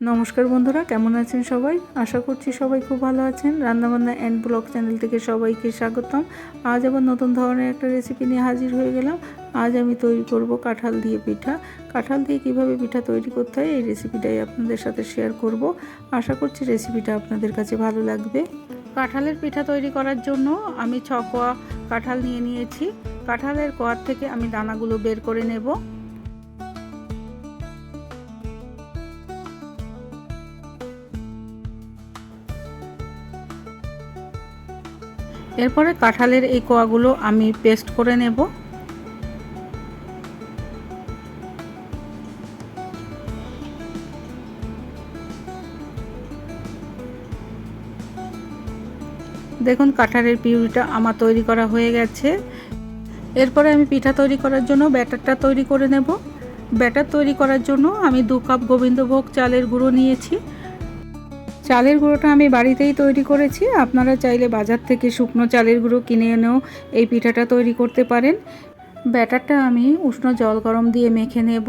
নমস্কার বন্ধুরা, কেমন আছেন সবাই? আশা করছি সবাই খুব ভালো আছেন। রান্নাবান্না অ্যান্ড ব্লগ চ্যানেল থেকে সবাইকে স্বাগতম। আজ আবার নতুন ধরনের একটা রেসিপি নিয়ে হাজির হয়ে গেলাম। আজ আমি তৈরি করব কাঁঠাল দিয়ে পিঠা। কাঁঠাল দিয়ে কীভাবে পিঠা তৈরি করতে হয় এই রেসিপিটাই আপনাদের সাথে শেয়ার করব। আশা করছি রেসিপিটা আপনাদের কাছে ভালো লাগবে। কাঁঠালের পিঠা তৈরি করার জন্য আমি ছ কোয়া কাঁঠাল নিয়ে নিয়েছি। কাঁঠালের কোয়ার থেকে আমি দানাগুলো বের করে নেব। এরপরে কাঁঠালের এই কোয়াগুলো আমি পেস্ট করে নেব। দেখুন, কাঁঠালের পিউরিটা আমার তৈরি করা হয়ে গেছে। এরপরে আমি পিঠা তৈরি করার জন্য ব্যাটারটা তৈরি করে নেব। ব্যাটার তৈরি করার জন্য আমি দু কাপ গোবিন্দভোগ চালের গুঁড়ো নিয়েছি। চালের গুঁড়োটা আমি বাড়িতেই তৈরি করেছি। আপনারা চাইলে বাজার থেকে শুকনো চালের গুঁড়ো কিনে এনেও এই পিঠাটা তৈরি করতে পারেন। ব্যাটারটা আমি উষ্ণ জল গরম দিয়ে মেখে নেব।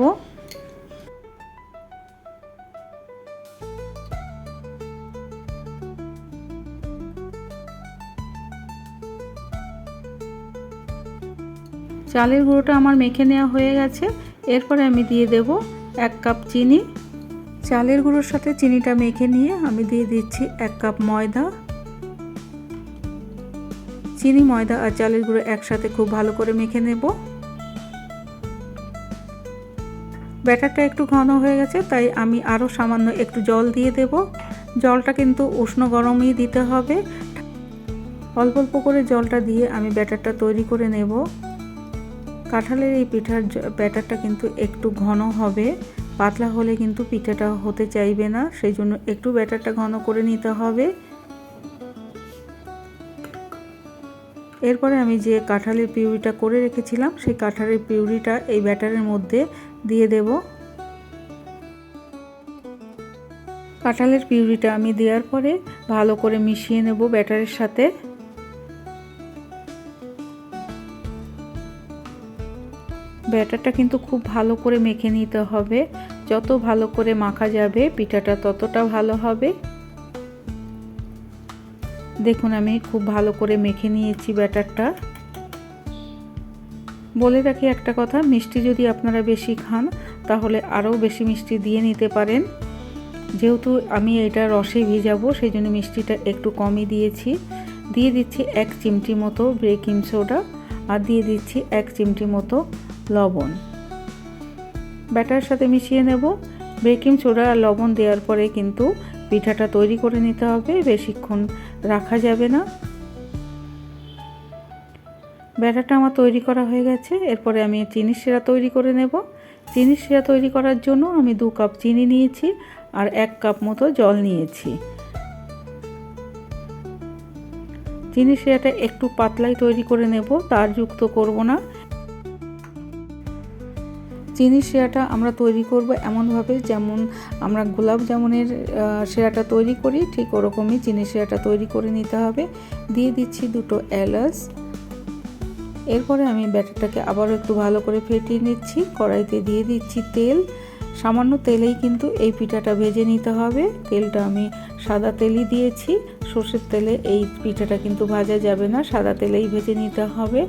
চালের গুঁড়োটা আমার মেখে নেওয়া হয়ে গেছে। এরপরে আমি দিয়ে দেব এক কাপ চিনি। চালের গুঁড়োর সাথে চিনিটা মেখে নিয়ে আমি দিয়ে দিচ্ছি এক কাপ ময়দা। চিনি, ময়দা আর চালের গুঁড়ো একসাথে খুব ভালো করে মেখে নেব। ব্যাটারটা একটু ঘন হয়ে গেছে, তাই আমি আরও সামান্য একটু জল দিয়ে দেব। জলটা কিন্তু উষ্ণ গরমই দিতে হবে। অল্প অল্প করে জলটা দিয়ে আমি ব্যাটারটা তৈরি করে নেব। কাঁঠালের এই পিঠার ব্যাটারটা কিন্তু একটু ঘন হবে। পাতলা হলে কিন্তু পিঠাটা হতে চাইবে না, সেই জন্য একটু ব্যাটারটা ঘন করে নিতে হবে। এরপরে আমি যে কাঁঠালের পিউরিটা করে রেখেছিলাম, সেই কাঁঠালের পিউরিটা এই ব্যাটারের মধ্যে দিয়ে দেব। কাঁঠালের পিউরিটা আমি দেওয়ার পরে ভালো করে মিশিয়ে নেব ব্যাটারের সাথে। ব্যাটারটা কিন্তু খুব ভালো করে মেখে নিতে হবে। যত ভালো করে মাখা যাবে, পিঠাটা ততটা ভালো হবে। দেখুন, আমি খুব ভালো করে মেখে নিয়েছি ব্যাটারটা। বলে রাখি একটা কথা, মিষ্টি যদি আপনারা বেশি খান, তাহলে আরও বেশি মিষ্টি দিয়ে নিতে পারেন। যেহেতু আমি এটা রসে ভিজাবো সেই জন্য মিষ্টিটা একটু কমই দিয়েছি। দিয়ে দিচ্ছি এক চিমটি মতো বেকিং সোডা আর দিয়ে দিচ্ছি এক চিমটি মতো লবণ। ব্যাটার সাথে মিশিয়ে নেব। বেকিং সোডা আর লবণ দেওয়ার পরে কিন্তু পিঠাটা তৈরি করে নিতে হবে। বেশিক্ষণ রাখা যাবে না। ব্যাটারটা আমার তৈরি করা হয়ে গেছে। এরপরে আমি চিনি শিরা তৈরি করে নেব। চিনি শিরা তৈরি করার জন্য আমি দু কাপ চিনি নিয়েছি আর এক কাপ মতো জল নিয়েছি। চিনি শিরাটা একটু পাতলাই তৈরি করে নেব। তার যুক্ত করব না। চিনি শিরাটা আমরা তৈরি করব এমনভাবে যেমন আমরা গোলাপ জামুনের শিরাটা তৈরি করি, ঠিক ওরকমই চিনি শিরাটা তৈরি করে নিতে হবে। দিয়ে দিচ্ছি দুটো এলাচ। এরপরে আমি ব্যাটারটাকে আবারও একটু ভালো করে ফেটিয়ে নিচ্ছি। কড়াইতে দিয়ে দিচ্ছি তেল। সামান্য তেলেই কিন্তু এই পিঠাটা ভেজে নিতে হবে। তেলটা আমি সাদা তেলই দিয়েছি। সর্ষের তেলে এই পিঠাটা কিন্তু ভাজা যাবে না। সাদা তেলেই ভেজে নিতে হবে।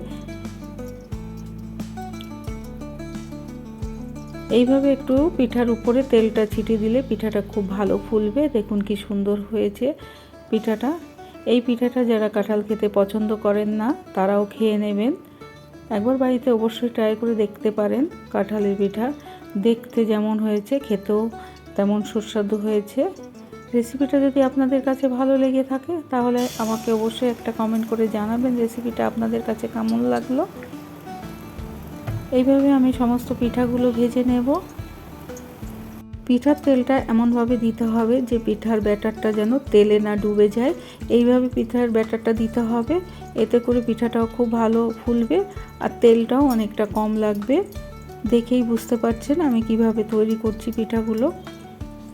এইভাবে একটু পিঠার উপরে তেলটা ছিটিয়ে দিলে পিঠাটা খুব ভালো ফুলবে। দেখুন কি সুন্দর হয়েছে পিঠাটা। এই পিঠাটা যারা কাঁঠাল খেতে পছন্দ করেন না, তারাও খেয়ে নেবেন। একবার বাড়িতে অবশ্যই ট্রাই করে দেখতে পারেন কাঁঠালের পিঠা। দেখতে যেমন হয়েছে, খেতেও তেমন সুস্বাদু হয়েছে। রেসিপিটা যদি আপনাদের কাছে ভালো লেগে থাকে, তাহলে আমাকে অবশ্যই একটা কমেন্ট করে জানাবেন রেসিপিটা আপনাদের কাছে কেমন লাগল। এইভাবে আমি সমস্ত পিঠাগুলো ভেজে নেব। পিঠার তেলটা এমনভাবে দিতে হবে যে পিঠার ব্যাটারটা যেন তেলে না ডুবে যায়। এইভাবে পিঠার ব্যাটারটা দিতে হবে, এতে করে পিঠাটাও খুব ভালো ফুলবে আর তেলটাও অনেকটা কম লাগবে। দেখেই বুঝতে পারছেন আমি কীভাবে তৈরি করছি পিঠাগুলো।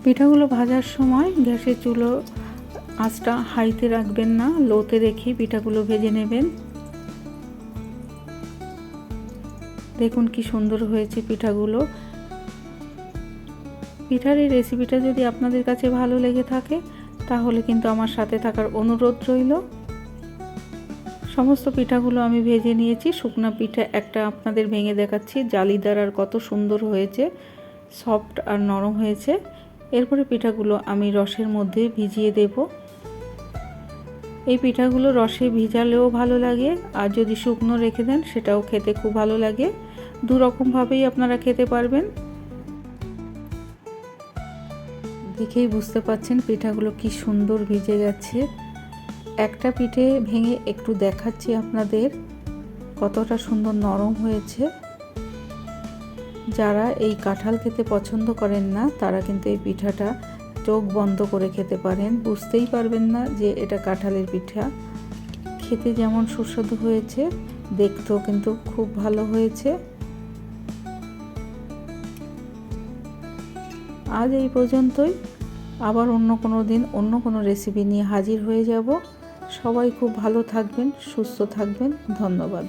পিঠাগুলো ভাজার সময় গ্যাসের চুলো আঁচটা হাইতে রাখবেন না, লোতে রেখে পিঠাগুলো ভেজে নেবেন। দেখুন কি সুন্দর হয়েছে পিঠাগুলো। পিঠার এই রেসিপিটা যদি আপনাদের কাছে ভালো লেগে থাকে, তাহলে কিন্তু আমার সাথে থাকার অনুরোধ রইল। সমস্ত পিঠাগুলো আমি ভেজে নিয়েছি। শুকনা পিঠা একটা আপনাদের ভেঙে দেখাচ্ছি। জালিদার আর কত সুন্দর হয়েছে। সফট আর নরম হয়েছে। এরপরে পিঠাগুলো আমি রসের মধ্যে ভিজিয়ে দেব। এই পিঠাগুলো রসে ভিজালেও ভালো লাগে, আর যদি শুকনো রেখে দেন সেটাও খেতে খুব ভালো লাগে। দু রকমভাবেই আপনারা খেতে পারবেন। দেখেই বুঝতে পাচ্ছেন পিঠাগুলো কি সুন্দর ভিজে গেছে। একটা পিঠে ভেঙে একটু দেখাচ্ছি আপনাদের কতটা সুন্দর নরম হয়েছে। যারা এই কাঁঠাল খেতে পছন্দ করেন না, তারা কিন্তু এই পিঠাটা চোখ বন্ধ করে খেতে পারেন। বুঝতেই পারবেন না যে এটা কাঁঠালের পিঠা। খেতে যেমন সুস্বাদু হয়েছে, দেখতেও কিন্তু খুব ভালো হয়েছে। আজ এই পর্যন্তই। আবার অন্য কোনো দিন অন্য কোনো রেসিপি নিয়ে হাজির হয়ে যাব। সবাই খুব ভালো থাকবেন, সুস্থ থাকবেন। ধন্যবাদ।